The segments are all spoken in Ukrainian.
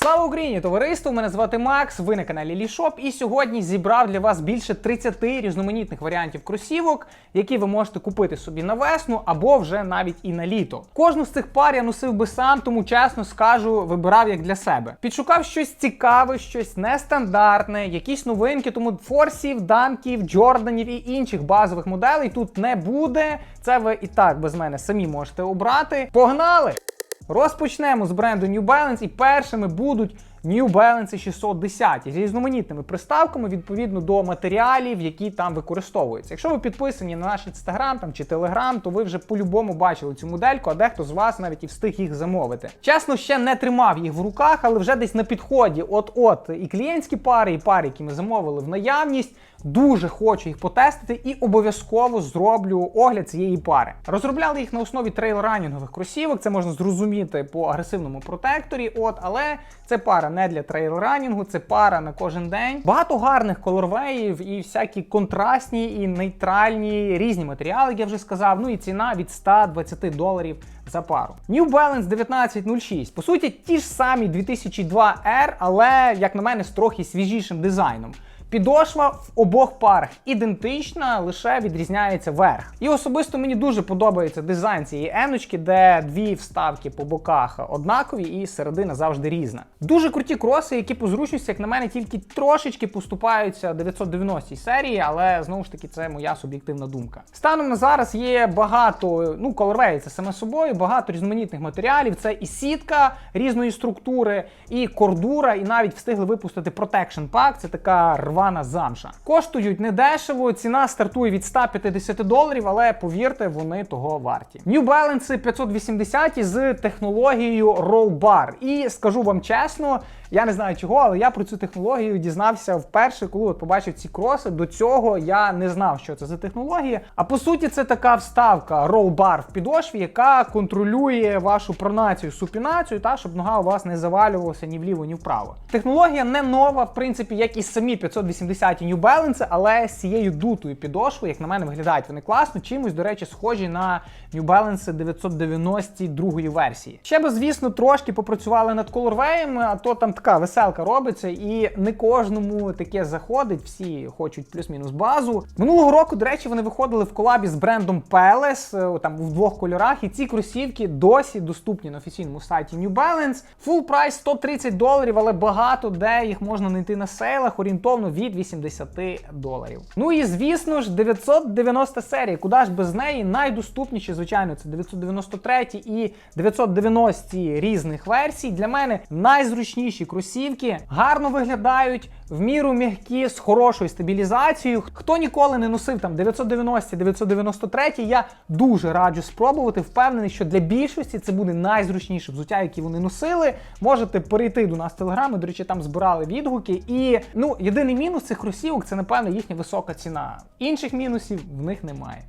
Слава Україні, товариство! Мене звати Макс. Ви на каналі Лішоп. І сьогодні зібрав для вас більше 30 різноманітних варіантів кросівок, які ви можете купити собі на весну або вже навіть і на літо. Кожну з цих пар я носив би сам, тому чесно скажу, вибирав як для себе. Підшукав щось цікаве, щось нестандартне, якісь новинки, тому форсів, данків, джорданів і інших базових моделей тут не буде. Це ви і так без мене самі можете обрати. Погнали! Розпочнемо з бренду New Balance, і першими будуть New Balance 610 з різноманітними приставками відповідно до матеріалів, які там використовуються. Якщо ви підписані на наш інстаграм там чи телеграм, то ви вже по-любому бачили цю модельку, а дехто з вас навіть і встиг їх замовити. Чесно, ще не тримав їх в руках, але вже десь на підході. От-от і клієнтські пари, і пари, які ми замовили в наявність. Дуже хочу їх потестити і обов'язково зроблю огляд цієї пари. Розробляли їх на основі трейл-ранінгових кросівок. Це можна зрозуміти по агресивному протекторі. От, але це пара не для трейл-ранінгу, це пара на кожен день. Багато гарних колорвеїв і всякі контрастні і нейтральні різні матеріали, як я вже сказав. Ну і ціна від 120 доларів за пару. New Balance 1906. По суті, ті ж самі 2002 R, але як на мене з трохи свіжішим дизайном. Підошва в обох парах ідентична, лише відрізняється верх. І особисто мені дуже подобається дизайн цієї еночки, де дві вставки по боках однакові і середина завжди різна. Дуже круті кроси, які по зручності, як на мене, тільки трошечки поступаються 990 серії, але знову ж таки це моя суб'єктивна думка. Станом на зараз є багато, ну колорвеї це саме собою, багато різноманітних матеріалів. Це і сітка різної структури, і кордура, і навіть встигли випустити Protection Pack, це така рвана замша. Коштують недешево, ціна стартує від 150 доларів, але повірте, вони того варті. New Balance 580 з технологією Roll Bar. І скажу вам чесно, я не знаю чого, але я про цю технологію дізнався вперше, коли от побачив ці кроси. До цього я не знав, що це за технологія. А по суті, це така вставка Bar в підошві, яка контролює вашу пронацію, супінацію, та щоб нога у вас не завалювалася ні вліво, ні вправо. Технологія не нова, в принципі, як і самі 580 New Balance, але з цією дутою підошвою, як на мене, виглядають вони класно. Чимось, до речі, схожі на New Balance 992 версії. Ще би, звісно, трошки попрацювали над колорвеями, а то там така веселка робиться, і не кожному таке заходить. Всі хочуть плюс-мінус базу. Минулого року, до речі, вони виходили в колабі з брендом Peles, е, там в двох кольорах, і ці кросівки досі доступні на офіційному сайті New Balance. Full прайс 130 доларів, але багато де їх можна знайти на сейлах орієнтовно від 80 доларів. Ну і звісно ж, 990 серії. Куди ж без неї найдоступніші, звичайно, це 993 і 990 різних версій. Для мене найзручніші кросівки гарно виглядають, в міру м'які, з хорошою стабілізацією. Хто ніколи не носив там 990 993 я дуже раджу спробувати. Впевнений, що для більшості це буде найзручніше взуття, які вони носили. Можете перейти до нас в телеграм, до речі, там збирали відгуки. І ну, єдиний мінус цих кросівок це, напевно, їхня висока ціна. Інших мінусів в них немає.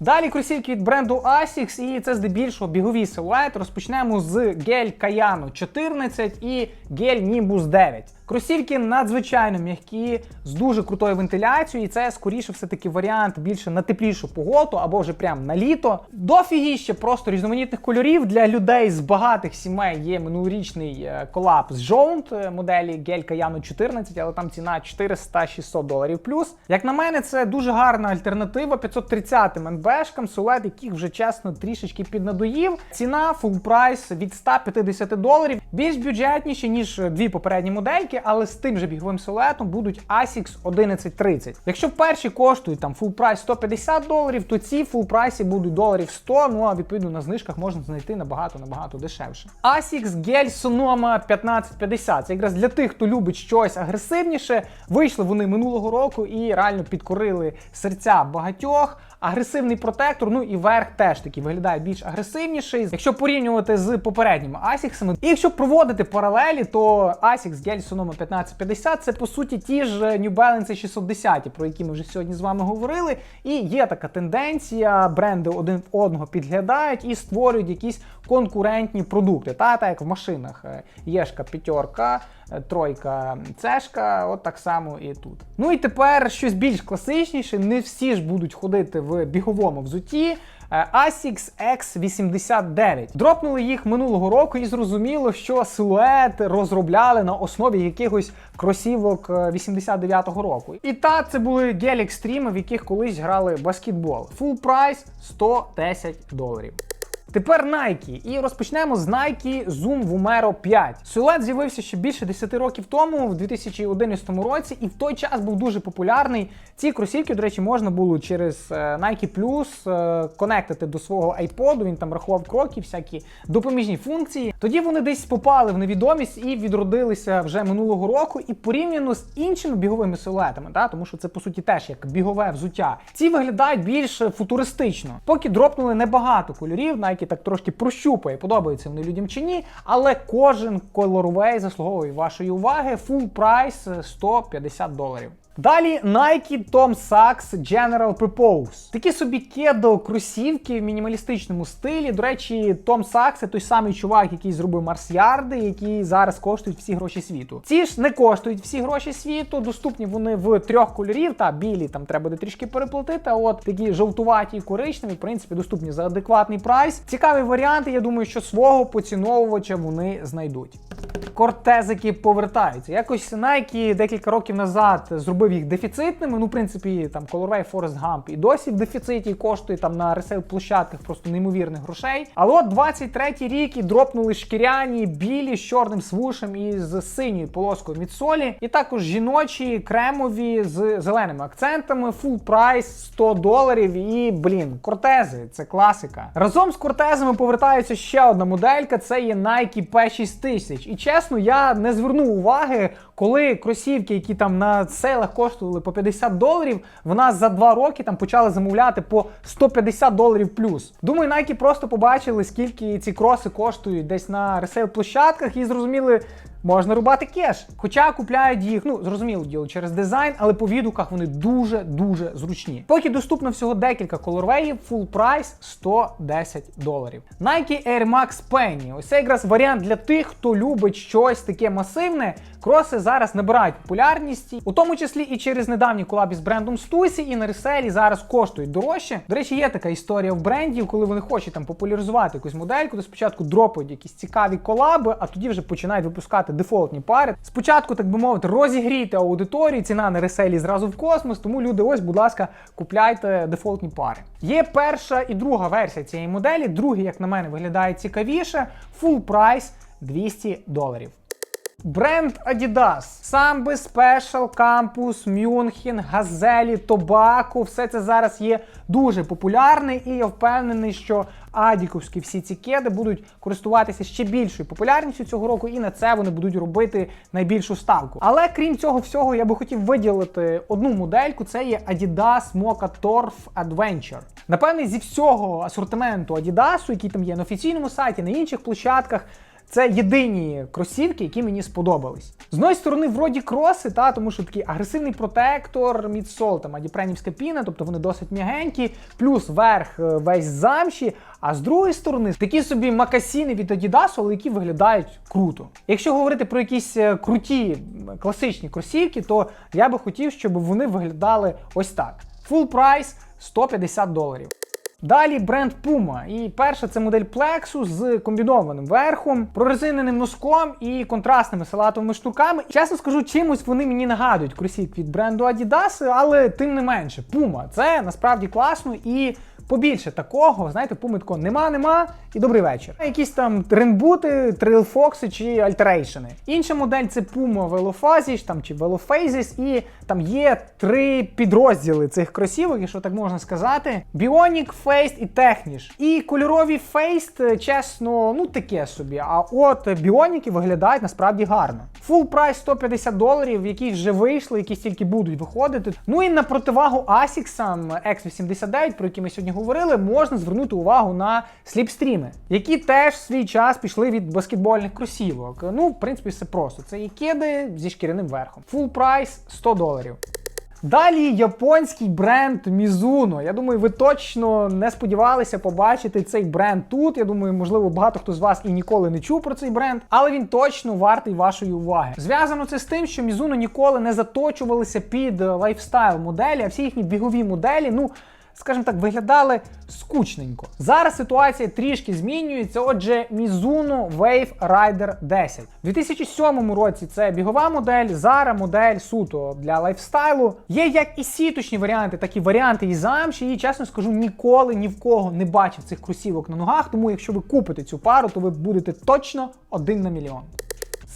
Далі кросівки від бренду Asics, і це здебільшого біговий силует. Розпочнемо з гель Каяну 14 і гель Nimbus 9. Кросівки надзвичайно м'які, з дуже крутою вентиляцією, і це скоріше все-таки варіант більше на теплішу погоду або вже прямо на літо. Дофігіще просто різноманітних кольорів для людей з багатих сімей є минулорічний е, колаб моделі гель Каяну 14, але там ціна 400-600 доларів плюс. Як на мене, це дуже гарна альтернатива 530 МНБшкам, силует яких вже чесно трішечки піднадоїв. Ціна full прайс від 150 доларів, більш бюджетніші, ніж дві попередні модельки, але з тим же біговим силуетом будуть Asics 1130. Якщо перші коштують там full прайс 150 доларів, то ці full прайсі будуть доларів 100, ну а відповідно на знижках можна знайти набагато набагато дешевше. Asics Gel Sonoma 1550. Це якраз для тих, хто любить щось агресивніше. Вийшли вони минулого року і реально підкорили серця багатьох. Агресивний протектор, ну і верх теж таки виглядає більш агресивніший. Якщо порівнювати з попередніми Асіксами. і якщо проводити паралелі, то Асікс Gel Sonoma 1550 це по суті ті ж New Balance 610, про які ми вже сьогодні з вами говорили. І є така тенденція, бренди один в одного підглядають і створюють якісь конкурентні продукти. Та, так як в машинах єшка п'ятерка, тройка цешка, от так само і тут. Ну і тепер щось більш класичніше. Не всі ж будуть ходити в біговому взутті. е, Asics X89. Дропнули їх минулого року, і зрозуміло, що силует розробляли на основі якихось кросівок е, 89-го року. І та це були гель екстріми, в яких колись грали баскетбол. Full прайс 110 доларів. Тепер Nike. І розпочнемо з Nike Zoom Vomero 5. Силует з'явився ще більше 10 років тому, в 2011 році, і в той час був дуже популярний. Ці кросівки, до речі, можна було через е, Nike Plus е, конектити до свого iPod, він там рахував кроки, всякі допоміжні функції. Тоді вони десь попали в невідомість і відродилися вже минулого року. І порівняно з іншими біговими силуетами, та, тому що це по суті теж як бігове взуття. Ці виглядають більш футуристично. Поки дропнули небагато кольорів, Nike так трошки прощупає, подобається вони людям чи ні. Але кожен колорвей заслуговує вашої уваги. Full прайс 150 доларів. Далі Nike Tom Sachs General Purpose. Такі собі кедо кросівки в мінімалістичному стилі. До речі, Tom Sachs це той самий чувак, який зробив Марсіарди, які зараз коштують всі гроші світу. Ці ж не коштують всі гроші світу. Доступні вони в трьох кольорів. Та білі там треба буде трішки переплатити. А от такі жовтуваті і коричневі, в принципі, доступні за адекватний прайс. Цікаві варіанти. Я думаю, що свого поціновувача вони знайдуть. Кортезики повертаються. Якось Nike декілька років назад зробив їх дефіцитними. Ну, в принципі, там Colorway Forest Gump і досі в дефіциті коштує там на ресейл площадках просто неймовірних грошей. Але от 23-й рік і дропнули шкіряні білі з чорним свушем і з синьою полоскою мідсолі. І також жіночі кремові з зеленими акцентами. Full прайс 100 доларів. І блін, кортези це класика. Разом з кортезами повертається ще одна моделька. Це є Nike P6000. І чесно, я не звернув уваги, коли кросівки, які там на сейлах коштували по 50 доларів, в нас за два роки там почали замовляти по 150 доларів плюс. Думаю, Nike просто побачили, скільки ці кроси коштують десь на ресейл площадках і зрозуміли. Можна рубати кеш. Хоча купляють їх, ну зрозуміло діло через дизайн, але по відгуках вони дуже-дуже зручні. Поки доступно всього декілька колорвеїв, full прайс 110 доларів. Nike Air Max Penny. Ось це якраз варіант для тих, хто любить щось таке масивне. Кроси зараз набирають популярність, у тому числі і через недавні колабі з брендом Стусі, і на реселі зараз коштують дорожче. До речі, є така історія в брендів, коли вони хочуть там популяризувати якусь модельку, то спочатку дропають якісь цікаві колаби, а тоді вже починають випускати дефолтні пари. Спочатку, так би мовити, розігріти аудиторію, ціна на реселі зразу в космос, тому люди, ось, будь ласка, купляйте дефолтні пари. Є перша і друга версія цієї моделі. Другий, як на мене, виглядає цікавіше. Full прайс 200 доларів. Бренд Adidas, Sambi Special, Campus, München, Газелі, Тобако, все це зараз є дуже популярне, і я впевнений, що адіковські всі ці кеди будуть користуватися ще більшою популярністю цього року, і на це вони будуть робити найбільшу ставку. Але крім цього всього, я би хотів виділити одну модельку. Це є Adidas Mocha Torf Adventure. Напевне, зі всього асортименту Adidas, який там є на офіційному сайті, на інших площадках. Це єдині кросівки, які мені сподобались. З одної сторони, вроді кроси, та тому що такий агресивний протектор, мідсол, там адіпренівська піна, тобто вони досить м'ягенькі, плюс верх е, весь замші. А з другої сторони, такі собі макасіни від Adidas, але які виглядають круто. Якщо говорити про якісь е, круті класичні кросівки, то я би хотів, щоб вони виглядали ось так: Full прайс 150 доларів. Далі бренд Puma. І перша це модель Plexus з комбінованим верхом, прорезиненим носком і контрастними салатовими штуками. Чесно скажу, чимось вони мені нагадують кросівки від бренду Adidas, але тим не менше, Puma це насправді класно і. Побільше такого, знаєте, пуми нема, нема і добрий вечір. Якісь там тренбути, трилфокси чи альтерейшени. Інша модель це Puma Velophasage там чи Velophases, і там є три підрозділи цих кросівок, якщо так можна сказати: Bionic, Faced і Technish. І кольорові Faced, чесно, ну таке собі. А от біоніки виглядають насправді гарно. Full прайс 150 доларів, які вже вийшли, які тільки будуть виходити. Ну і на противагу Asics X89, про які ми сьогодні говорили, можна звернути увагу на сліпстріми, які теж в свій час пішли від баскетбольних кросівок. Ну, в принципі, все просто. Це є кеди зі шкіряним верхом. Full прайс 100 доларів. Далі японський бренд Mizuno. Я думаю, ви точно не сподівалися побачити цей бренд тут. Я думаю, можливо, багато хто з вас і ніколи не чув про цей бренд, але він точно вартий вашої уваги. Зв'язано це з тим, що Mizuno ніколи не заточувалися під лайфстайл моделі, а всі їхні бігові моделі, ну. Скажімо так, виглядали скучненько. Зараз ситуація трішки змінюється. Отже, Mizuno Wave Rider 10. У 2007 році це бігова модель, зараз модель суто для лайфстайлу. Є як і сіточні варіанти, так і варіанти із замші. І чесно скажу, ніколи ні в кого не бачив цих кросівок на ногах. Тому якщо ви купите цю пару, то ви будете точно один на мільйон.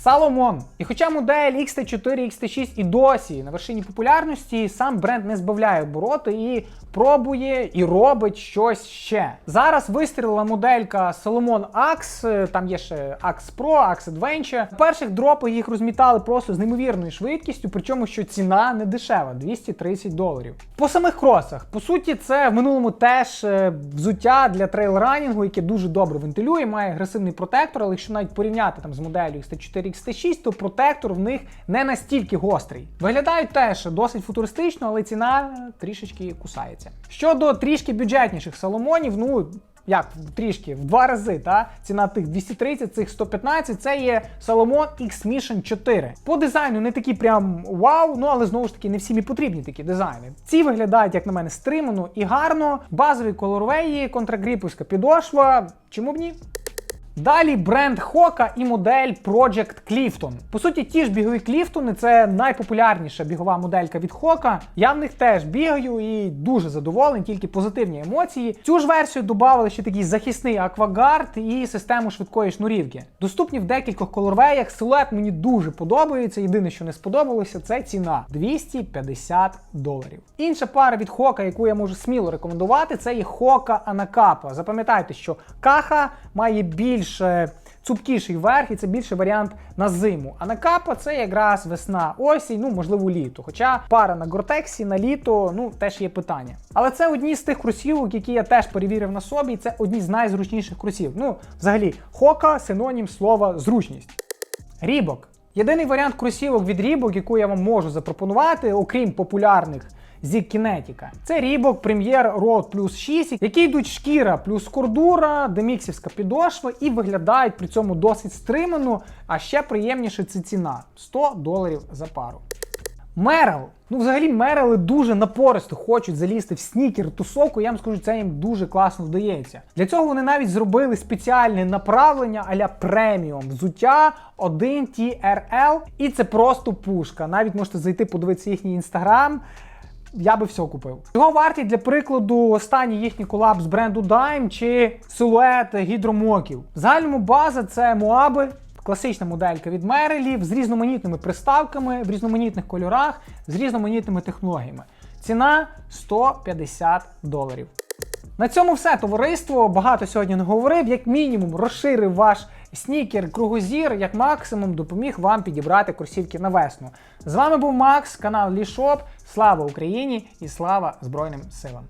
Salomon. І хоча модель XT4, XT6 і досі на вершині популярності, сам бренд не збавляє обороти і пробує і робить щось ще. Зараз вистрілила моделька Salomon Axe, там є ще Axe Pro, Axe Adventure. В перших дропах їх розмітали просто з неймовірною швидкістю, причому що ціна не дешева 230 доларів. По самих кросах, по суті, це в минулому теж е, взуття для трейл-ранінгу, яке дуже добре вентилює, має агресивний протектор, але якщо навіть порівняти там з моделлю XT4, XT6, то протектор в них не настільки гострий. Виглядають теж досить футуристично, але ціна трішечки кусається. Щодо трішки бюджетніших саломонів, ну. Як трішки в два рази, та ціна тих 230, цих 115, це є Salomon X Mission 4. По дизайну не такі прям вау, ну але знову ж таки не всім і потрібні такі дизайни. Ці виглядають, як на мене, стримано і гарно. Базові колорвеї, контрагріповська підошва. Чому б ні? Далі бренд Hoka і модель Project Clifton. По суті, ті ж бігові Кліфтони це найпопулярніша бігова моделька від Hoka. Я в них теж бігаю і дуже задоволений, тільки позитивні емоції. Цю ж версію додали ще такий захисний аквагард і систему швидкої шнурівки. Доступні в декількох колорвеях. Силует мені дуже подобається. Єдине, що не сподобалося, це ціна 250 доларів. Інша пара від Hoka, яку я можу сміло рекомендувати, це є Hoka Anacapa. Запам'ятайте, що каха має більш е, цупкіший верх, і це більше варіант на зиму. А на капа це якраз весна, осінь, ну можливо, літо. Хоча пара на гортексі на літо, ну теж є питання. Але це одні з тих кросівок, які я теж перевірив на собі, і це одні з найзручніших кросів. Ну, взагалі, хока синонім слова зручність. Рібок. Єдиний варіант кросівок від Рібок, яку я вам можу запропонувати, окрім популярних зі Кінетіка. Це Reebok Premier Road Plus 6, які йдуть шкіра плюс кордура, деміксівська підошва і виглядають при цьому досить стримано, а ще приємніше це ціна 100 доларів за пару. Мерел. Ну, взагалі, мерели дуже напористо хочуть залізти в снікер тусовку. Я вам скажу, це їм дуже класно вдається. Для цього вони навіть зробили спеціальне направлення аля преміум взуття 1 TRL. І це просто пушка. Навіть можете зайти подивитися їхній інстаграм. Я би все купив. Його вартість для прикладу останній їхній колаб з бренду Dime чи силует гідромоків. В загальному база це Моаби. Класична моделька від Мерелів з різноманітними приставками в різноманітних кольорах, з різноманітними технологіями. Ціна 150 доларів. На цьому все товариство. Багато сьогодні не говорив. Як мінімум, розширив ваш снікер, кругозір, як максимум допоміг вам підібрати кросівки на весну. З вами був Макс, канал Лішоп. Слава Україні і слава Збройним силам!